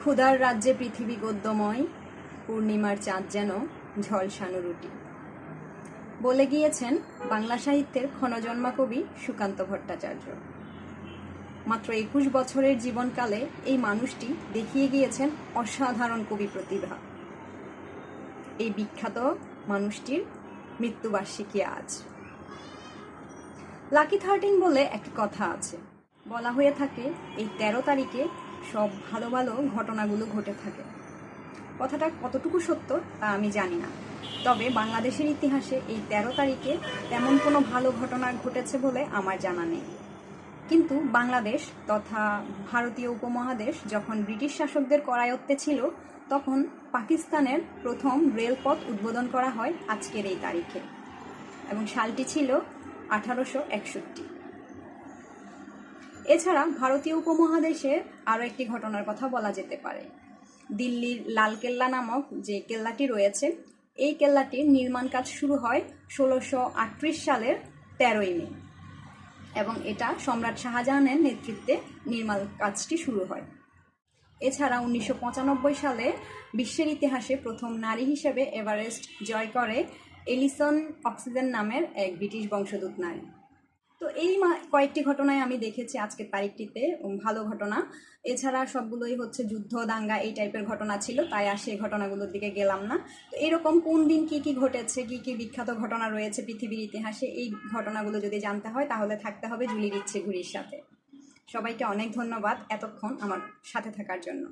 ক্ষুধার রাজ্যে পৃথিবী গদ্যময়, পূর্ণিমার চাঁদ যেন ঝলসানো রুটি। বলে গিয়েছেন বাংলা সাহিত্যের ক্ষণজন্মা কবি সুকান্ত ভট্টাচার্য। মাত্র একুশ বছরের জীবনকালে এই মানুষটি দেখিয়ে গিয়েছেন অসাধারণ কবি প্রতিভা। এই বিখ্যাত মানুষটির মৃত্যুবার্ষিকী আজ। লাকি থার্টিন বলে একটি কথা আছে। বলা হয়ে থাকে, এই তেরো তারিখে সব ভালো ভালো ঘটনাগুলো ঘটে থাকে। কথাটা কতটুকু সত্য তা আমি জানি না। তবে বাংলাদেশের ইতিহাসে এই তেরো তারিখে তেমন কোনো ভালো ঘটনা ঘটেছে বলে আমার জানা নেই। কিন্তু বাংলাদেশ তথা ভারতীয় উপমহাদেশ যখন ব্রিটিশ শাসকদের করায়ত্তে ছিল, তখন পাকিস্তানের প্রথম রেলপথ উদ্বোধন করা হয় আজকের এই তারিখে। এবং সালটি ছিল আঠারোশো একষট্টি। এছাড়া ভারতীয় উপমহাদেশে আরও একটি ঘটনার কথা বলা যেতে পারে। দিল্লির লালকেল্লা নামক যে কেল্লাটি রয়েছে, এই কেল্লাটির নির্মাণ কাজ শুরু হয় ষোলোশো আটত্রিশ সালের তেরোই মে। এবং এটা সম্রাট শাহজাহানের নেতৃত্বে নির্মাণ কাজটি শুরু হয়। এছাড়া উনিশশো পঁচানব্বই সালে বিশ্বের ইতিহাসে প্রথম নারী হিসেবে এভারেস্ট জয় করে এলিসন অক্সিজেন নামের এক ব্রিটিশ বংশোদ্ভূত নারী। তো এই কয়েকটি ঘটনায় আমি দেখেছি আজকের তারিখটিতে ভালো ঘটনা। এছাড়া সবগুলোই হচ্ছে যুদ্ধ, দাঙ্গা এই টাইপের ঘটনা ছিল, তাই আর সেই ঘটনাগুলোর দিকে গেলাম না। তো এরকম কোন দিন কি কি ঘটেছে, কি কি বিখ্যাত ঘটনা রয়েছে পৃথিবীর ইতিহাসে, এই ঘটনাগুলো যদি জানতে হয় তাহলে থাকতে হবে জুলির ইচ্ছে ঘুরির সাথে। সবাইকে অনেক ধন্যবাদ এতক্ষণ আমার সাথে থাকার জন্য।